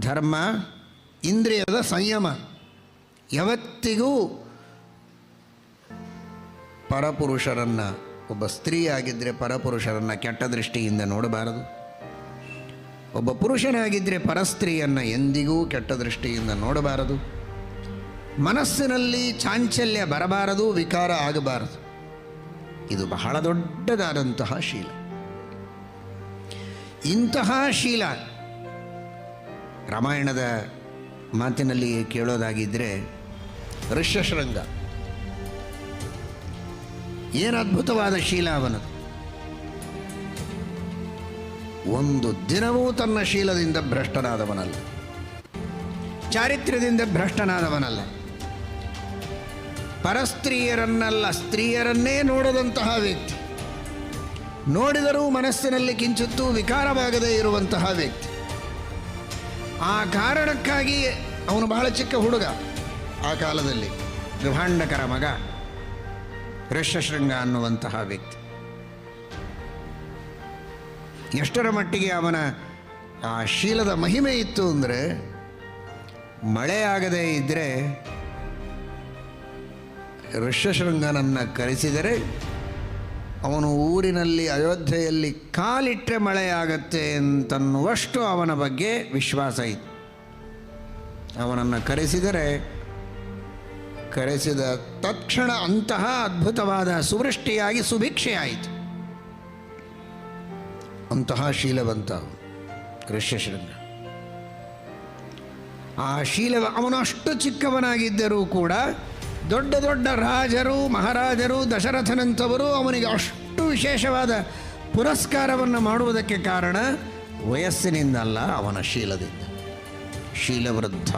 ಧರ್ಮ, ಇಂದ್ರಿಯದ ಸಂಯಮ ಯಾವತ್ತಿಗೂ ಪರಪುರುಷರನ್ನು, ಒಬ್ಬ ಸ್ತ್ರೀಯಾಗಿದ್ದರೆ ಪರಪುರುಷರನ್ನು ಕೆಟ್ಟ ದೃಷ್ಟಿಯಿಂದ ನೋಡಬಾರದು. ಒಬ್ಬ ಪುರುಷನಾಗಿದ್ದರೆ ಪರಸ್ತ್ರೀಯನ್ನು ಎಂದಿಗೂ ಕೆಟ್ಟ ದೃಷ್ಟಿಯಿಂದ ನೋಡಬಾರದು. ಮನಸ್ಸಿನಲ್ಲಿ ಚಾಂಚಲ್ಯ ಬರಬಾರದು, ವಿಕಾರ ಆಗಬಾರದು. ಇದು ಬಹಳ ದೊಡ್ಡದಾದಂತಹ ಶೀಲ. ಇಂತಹ ಶೀಲ ರಾಮಾಯಣದ ಮಾತಿನಲ್ಲಿ ಕೇಳೋದಾಗಿದ್ದರೆ ಋಷ್ಯಶೃಂಗ ಏನು ಅದ್ಭುತವಾದ ಶೀಲ ಅವನದು. ಒಂದು ದಿನವೂ ತನ್ನ ಶೀಲದಿಂದ ಭ್ರಷ್ಟನಾದವನಲ್ಲ. ಚಾರಿತ್ರ್ಯದಿಂದ ಭ್ರಷ್ಟನಾದವನಲ್ಲ. ಪರಸ್ತ್ರೀಯರನ್ನಲ್ಲ, ಸ್ತ್ರೀಯರನ್ನೇ ನೋಡದಂತಹ ವ್ಯಕ್ತಿ. ನೋಡಿದರೂ ಮನಸ್ಸಿನಲ್ಲಿ ಕಿಂಚಿತ್ತೂ ವಿಕಾರವಾಗದೇ ಇರುವಂತಹ ವ್ಯಕ್ತಿ. ಆ ಕಾರಣಕ್ಕಾಗಿ ಅವನು ಬಹಳ ಚಿಕ್ಕ ಹುಡುಗ. ಆ ಕಾಲದಲ್ಲಿ ಗೃಹಾಂಡಕರ ಮಗ, ಋಷ್ಯಶೃಂಗ ಅನ್ನುವಂತಹ ವ್ಯಕ್ತಿ. ಎಷ್ಟರ ಮಟ್ಟಿಗೆ ಅವನ ಆ ಶೀಲದ ಮಹಿಮೆ ಇತ್ತು ಅಂದರೆ ಮಳೆಯಾಗದೇ ಇದ್ದರೆ ಋಷ್ಯಶೃಂಗನನ್ನು ಕರೆಸಿದರೆ ಅವನು ಊರಿನಲ್ಲಿ ಅಯೋಧ್ಯೆಯಲ್ಲಿ ಕಾಲಿಟ್ಟರೆ ಮಳೆಯಾಗತ್ತೆ ಅಂತನ್ನುವಷ್ಟು ಅವನ ಬಗ್ಗೆ ವಿಶ್ವಾಸ ಇತ್ತು. ಅವನನ್ನು ಕರೆಸಿದರೆ, ಕರೆಸಿದ ತಕ್ಷಣ ಅಂತಹ ಅದ್ಭುತವಾದ ಸುವೃಷ್ಟಿಯಾಗಿ ಸುಭಿಕ್ಷೆಯಾಯಿತು. ಅಂತಹ ಶೀಲವಂತ ಋಷ್ಯಶೃಂಗ ಆ ಶೀಲವ ಅವನು ಚಿಕ್ಕವನಾಗಿದ್ದರೂ ಕೂಡ ದೊಡ್ಡ ದೊಡ್ಡ ರಾಜರು, ಮಹಾರಾಜರು, ದಶರಥನಂಥವರು ಅವನಿಗೆ ಅಷ್ಟು ವಿಶೇಷವಾದ ಪುರಸ್ಕಾರವನ್ನು ಮಾಡುವುದಕ್ಕೆ ಕಾರಣ ವಯಸ್ಸಿನಿಂದಲ್ಲ ಅವನ ಶೀಲದಿಂದ. ಶೀಲವೃದ್ಧ.